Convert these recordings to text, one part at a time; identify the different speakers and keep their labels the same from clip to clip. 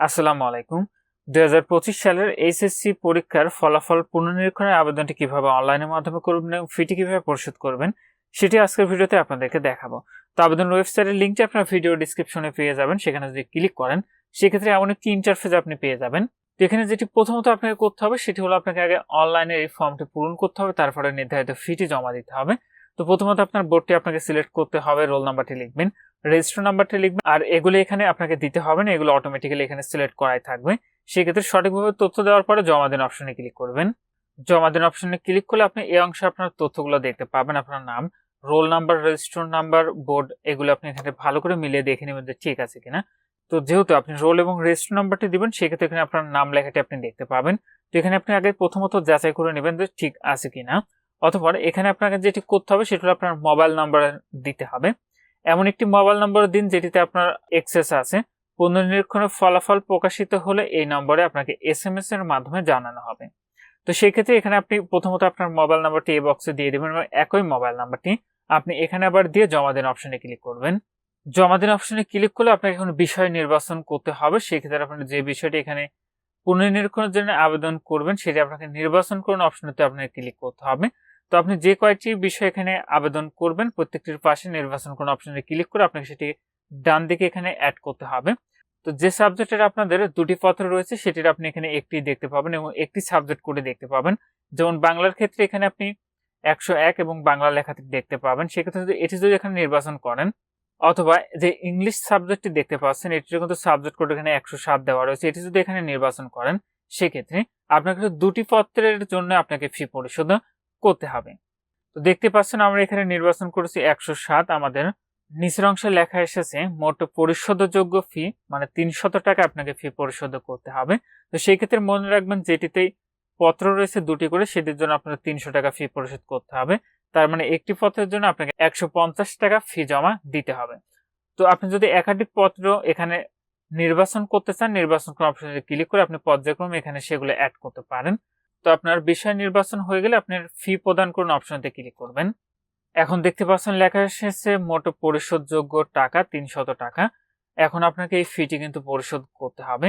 Speaker 1: আসসালামু আলাইকুম। দুই হাজার পঁচিশ সালের এইচএসসি পরীক্ষার ফলাফল পুনর্নিরীক্ষণের আবেদনটি কীভাবে অনলাইনের মাধ্যমে করবেন এবং ফিটি কীভাবে পরিশোধ করবেন, সেটি আজকের ভিডিওতে আপনাদেরকে দেখাবো। তো আবেদন ওয়েবসাইটের লিঙ্কটি আপনার ভিডিও ডিসক্রিপশনে পেয়ে যাবেন, সেখানে যদি ক্লিক করেন, সেক্ষেত্রে এমন একটি ইন্টারফেস আপনি পেয়ে যাবেন। তো এখানে যেটি প্রথমত আপনাকে করতে হবে, সেটি হলো আপনাকে আগে অনলাইনে এই ফর্মটি পূরণ করতে হবে, তারপরে নির্ধারিত ফিটি জমা দিতে হবে। তো প্রথমত আপনার বোর্ডটি আপনাকে সিলেক্ট করতে হবে, রোল নাম্বারটি লিখবেন। রেজিস্টার নাম্বারটি লিখবেন। আর এগুলো এখানে আপনাকে দিতে হবে না, এগুলো অটোমেটিক্যালি এখানে সিলেক্ট করাই থাকবে। সেক্ষেত্রে সঠিকভাবে তথ্য দেওয়ার পরে জমা দিন অপশনে ক্লিক করবেন। জমা দিন অপশনে ক্লিক করলে আপনি এই অংশে আপনার তথ্যগুলো দেখতে পাবেন, আপনার নাম roll number register number board এগুলো আপনি এখানে ভালো করে মিলিয়ে দেখে নেবেন যে ঠিক আছে কিনা। তো যেহেতু আপনি রোল এবং রেজিস্টার নাম্বারটি দিবেন, সেক্ষেত্রে এখানে আপনার নাম লেখাটি আপনি দেখতে পাবেন। তো এখানে আপনি আগে প্রথমত যাচাই করে নেবেন যে ঠিক আছে কিনা। অথবা এখানে আপনাকে যেটি করতে হবে সেটা আপনার মোবাইল নাম্বার দিতে হবে। এমন একটি মোবাইল নম্বর দিন যেটিতে আপনার এক্সেস আছে। পুনর্নিরীক্ষণের ফলাফল প্রকাশিত হলে এই নম্বরে আপনাকে এস এম এস এর মাধ্যমে জানানো হবে। তো সেই ক্ষেত্রে এখানে আপনি প্রথমত আপনার মোবাইল নাম্বারটি এই বক্সে দিয়ে দেবেন এবং একই মোবাইল নাম্বারটি আপনি এখানে আবার দিয়ে জমা দিন অপশনে ক্লিক করবেন। জমা দিন অপশনে ক্লিক করলে আপনাকে এখন বিষয় নির্বাচন করতে হবে। সেক্ষেত্রে আপনি যে বিষয়টি এখানে পুনর্নিরীক্ষণের জন্য আবেদন করবেন, সেটি আপনাকে নির্বাচন করুন অপশনেতে আপনাকে ক্লিক করতে হবে। তো আপনি যে কয়েকটি বিষয় এখানে আবেদন করবেন, প্রত্যেকটির পাশে নির্বাচন কোনো অপশনে ক্লিক করে আপনাকে সেটি ডান দিকে এখানে অ্যাড করতে হবে। তো যে সাবজেক্টের আপনাদের দুটি পত্র রয়েছে, সেটির আপনি এখানে একটি দেখতে পাবেন এবং একটি সাবজেক্ট করে দেখতে পাবেন। যেমন বাংলার ক্ষেত্রে এখানে আপনি একশো এক এবং বাংলা লেখাটি দেখতে পাবেন। সেক্ষেত্রে যদি এটি যদি এখানে নির্বাচন করেন, অথবা যে ইংলিশ সাবজেক্টটি দেখতে পাচ্ছেন, এটির কিন্তু সাবজেক্ট কোড এখানে একশো সাত দেওয়া রয়েছে। এটি যদি এখানে নির্বাচন করেন, সেক্ষেত্রে আপনাকে দুটি পত্রের জন্য আপনাকে ফি পরিশোধ করতে হবে। তো দেখতে পাচ্ছেন আমরা এখানে নির্বাচন করেছি একশো সাত, আমাদের নিচের অংশে লেখা এসেছে মোট পরিশোধযোগ্য ফি মানে তিনশত টাকা আপনাকে ফি পরিশোধ করতে হবে। তো সেই ক্ষেত্রে মনে রাখবেন যেটিতেই পত্র রয়েছে দুটি করে, সেটির জন্য আপনার তিনশো টাকা ফি পরিশোধ করতে হবে। তার মানে একটি পত্রের জন্য আপনাকে একশো পঞ্চাশ টাকা ফি জমা দিতে হবে। তো আপনি যদি একাধিক পত্র এখানে নির্বাচন করতে চান, নির্বাচন অপশনে ক্লিক করে আপনি পর্যায়ক্রমে এখানে সেগুলো অ্যাড করতে পারেন। তো আপনার বিষয় নির্বাচন হয়ে গেলে আপনার ফি প্রদান করুন অপশনতে ক্লিক করবেন। এখন দেখতে পাচ্ছেন লেখা এসেছে, মোট পরিশোধযোগ্য টাকা তিনশত টাকা। এখন আপনাকে এই ফিটি কিন্তু পরিশোধ করতে হবে।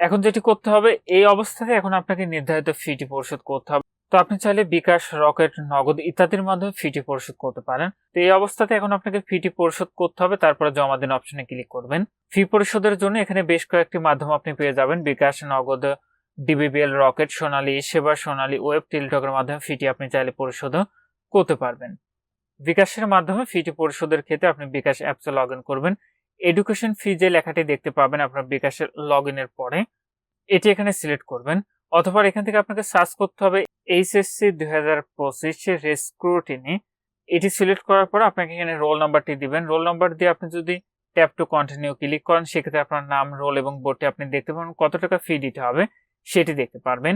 Speaker 1: এখন যেটি করতে হবে, এই অবস্থাতে এখন আপনাকে নির্ধারিত ফিটি পরিশোধ করতে হবে। তো আপনি চাইলে বিকাশ, রকেট, নগদ ইত্যাদির মাধ্যমে ফিটি পরিশোধ করতে পারেন। তো এই অবস্থাতে এখন আপনাকে ফিটি পরিশোধ করতে হবে, তারপরে জমা দিন অপশনে ক্লিক করবেন। ফি পরিশোধের জন্য এখানে বেশ কয়েকটি মাধ্যম আপনি পেয়ে যাবেন। বিকাশ, নগদ ডিবিবিএল রকেট সোনালী, সেবা সোনালী, ওয়েব টেলিটকের মাধ্যমে ফিটি আপনি চাইলে পরিশোধ করতে পারবেন। বিকাশের মাধ্যমে ফিটি পরিশোধের ক্ষেত্রে আপনি বিকাশ অ্যাপসে লগ করবেন। এডুকেশন ফি যে লেখাটি দেখতে পাবেন আপনার বিকাশের লগ ইনের পরে, এটি এখানে সিলেক্ট করবেন। অথবা এখান থেকে আপনাকে সার্চ করতে হবে এইচএসসি দুই হাজার পঁচিশে রেস্ক্রুটিনি এটি সিলেক্ট করার পর আপনাকে এখানে রোল নাম্বারটি দিবেন। রোল নাম্বার দিয়ে আপনি যদি ট্যাপ টু কন্টিনিউ ক্লিক করেন, সেক্ষেত্রে আপনার নাম রোল এবং বোর্ডটি আপনি দেখতে পাবেন কত টাকা ফি দিতে হবে। সেটি দেখতে পারবেন।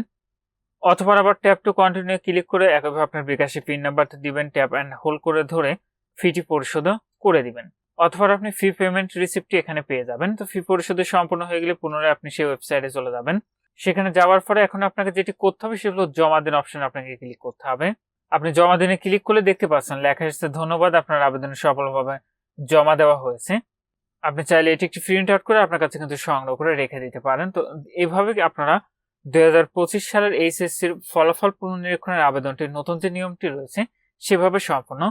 Speaker 1: অথবা আবার ট্যাপ টু কন্টিনিউ ক্লিক করে একইভাবে আপনার বিকাশে পিন নাম্বারটা দিবেন ট্যাপ অ্যান্ড হোল্ড করে ধরে ফিটি পরিশোধ করে দিবেন। অথবা আপনি ফি পেমেন্ট রিসিপ্টটি এখানে পেয়ে যাবেন। তো ফি পরিশোধ সম্পূর্ণ হয়ে গেলে পুনরায় আপনি সেই ওয়েবসাইটে চলে যাবেন। সেখানে যাওয়ার পরে এখন আপনাকে যেটি করতে হবে সেগুলো জমা দিন অপশন আপনাকে ক্লিক করতে হবে। আপনি জমা দিনে ক্লিক করলে দেখতে পাচ্ছেন লেখা এসেছে, ধন্যবাদ, আপনার আবেদন সফলভাবে জমা দেওয়া হয়েছে। আপনি চাইলে এটি একটি প্রিন্ট আউট করে আপনার কাছে কিন্তু সংগ্রহ করে রেখে দিতে পারেন। তো এইভাবে আপনারা দুই সালের এইচএসসির ফলাফল পুনর্নিরীক্ষণের আবেদনটির নতুন যে নিয়মটি রয়েছে, সেভাবে সম্পন্ন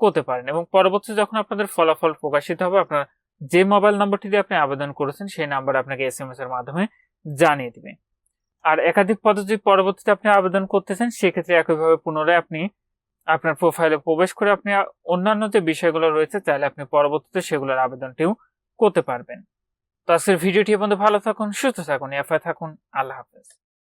Speaker 1: করতে পারেন এবং পরবর্তী যখন আপনাদের ফলাফল প্রকাশিত হবে, আপনার যে মোবাইল নম্বরটি দিয়ে আপনি আবেদন করেছেন, সেই নাম্বার আপনাকে এস এম এস এর মাধ্যমে জানিয়ে দিবে। আর একাধিক পদ্ধতি পরবর্তীতে আপনি আবেদন করতেছেন, সেক্ষেত্রে একইভাবে পুনরায় আপনি আপনার প্রোফাইলে প্রবেশ করে আপনি অন্যান্য যে বিষয়গুলো রয়েছে চাইলে আপনি পরবর্তীতে সেগুলোর আবেদনটিও করতে পারবেন। তো আজকের ভিডিওটি বন্ধু ভালো থাকুন সুস্থ থাকুন এফআই থাকুন। আল্লাহ হাফেজ।